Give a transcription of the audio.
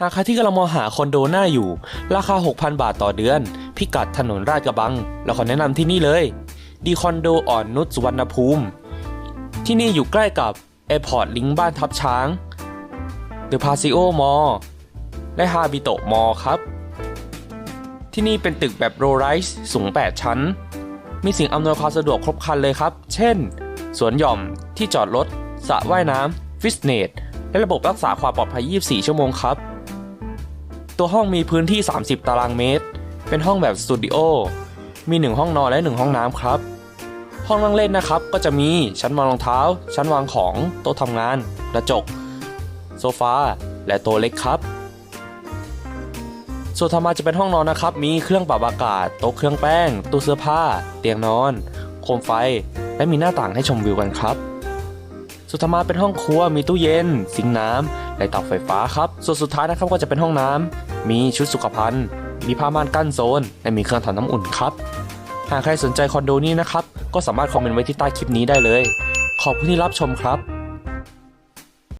หากใครที่กำลังมองหาคอนโดหน้าอยู่ ราคา 6,000 บาทต่อเดือน พิกัดถนนราชกระบัง เราขอแนะนำที่นี่เลยดีคอนโดอ่อนนุชสุวรรณภูมิ ที่นี่อยู่ใกล้กับ Airport ลิงบ้านทับช้าง The Paseo Mall และ Habito Mall ครับ ที่นี่เป็นตึกแบบโรไรส์สูง 8 ชั้น มีสิ่งอำนวยความสะดวกครบครันเลยครับ เช่น สวนหย่อมที่จอดรถสระว่ายน้ำฟิตเนสและระบบรักษาความปลอดภัย 24 ชั่วโมงครับ ตัวห้องมีพื้นที่ 30 ตารางเมตร เป็นห้องแบบสตูดิโอ มี 1 ห้องนอนและ 1 ห้องน้ำครับ ห้องนั่งเล่นนะครับ ก็จะมีชั้นวางรองเท้า ชั้นวางของ โต๊ะทำงาน กระจก โซฟา และโต๊ะเล็กครับ ส่วนถัดมาจะเป็นห้องนอนนะครับ มีเครื่องปรับอากาศ โต๊ะเครื่องแป้ง ตู้เสื้อผ้า เตียงนอน โคมไฟ และมีหน้าต่างให้ชมวิวกันครับ สุดท้ายมาเป็นห้องครัวมีตู้เย็น สิงค์น้ำและเตาไฟฟ้าครับส่วนสุดท้ายนะครับก็จะเป็นห้องน้ำมีชุดสุขภัณฑ์ มีผ้าม่านกั้นโซน และมีเครื่องทำน้ำอุ่นครับหากใครสนใจคอนโดนี้นะครับก็สามารถคอมเมนต์ไว้ที่ใต้คลิปนี้ได้เลย ขอบคุณที่รับชมครับ